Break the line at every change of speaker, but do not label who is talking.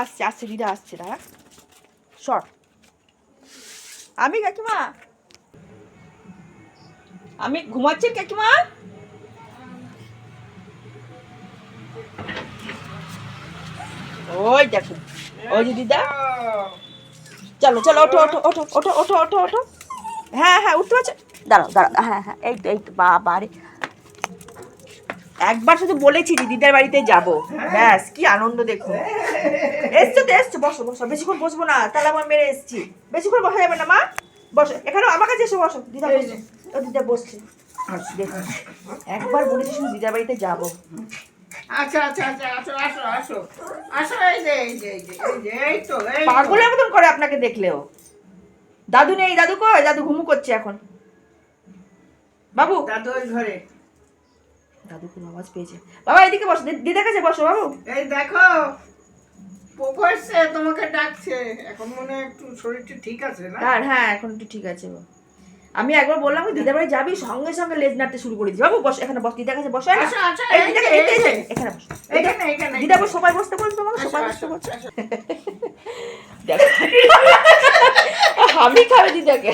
আসছে আসছে দিদা আসছে, দাঁড়া। শর্ট আমি কাকিমা। আমি ঘুমাচ্ছি কাকিমা। ওই দেখো। ওই যে দিদা। চলো চলো, ওঠো ওঠো ওঠো ওঠো ওঠো ওঠো ওঠো। হ্যাঁ হ্যাঁ উঠতে পারছ। দাঁড়াও দাঁড়াও। হ্যাঁ হ্যাঁ এই তো এই তো বাবা রে একবার শুধু বলেছি দিদিদের বাড়িতে যাব। ব্যাস কি আনন্দ দেখো এসছো তো এসছো বসো বসো বেশিক্ষণ বসবো না তাহলে আমার মেরে এসছি। বেশিক্ষণ বসা যাবে না মা? বসো এখানে আমার কাছে এসো বসো। দিদা বসো ও দিদা বসছে। একবার বলেছি শুধু দিদার বাড়িতে যাব।
আচ্ছা আচ্ছা আচ্ছা আসো আসো আসো। আসো এই যে এই যে এই তো
পাগলের মতন করে আপনাকে দেখলেও। দাদু নেই দাদু কই? দাদু ঘুমু করছে এখন। বাবু
দাদু ঘরে।
দাদু কোনো আওয়াজ পেয়েছে। বাবা এদিকে বসো দি- দিদার কাছে বসো বাবু।
এই দেখো পোপো এসছে তোমাকে ডাকছে। এখন মনে একটু শরীরটা ঠিক আছে না?
আর হ্যাঁ এখন একটু ঠিক আছে। আমি একবার বললাম দিদার বাড়ি যাবি? সঙ্গে সঙ্গে লেজ নাড়তে শুরু করে দিচ্ছি বাবু বস এখানে বস দিদার কাছে বসো এখানে। বসো। দিদা বস সবাই বসতে বলতো তোমাকে সবাই বসতে বলছো। দেখো। আমি খাবে দিদাকে।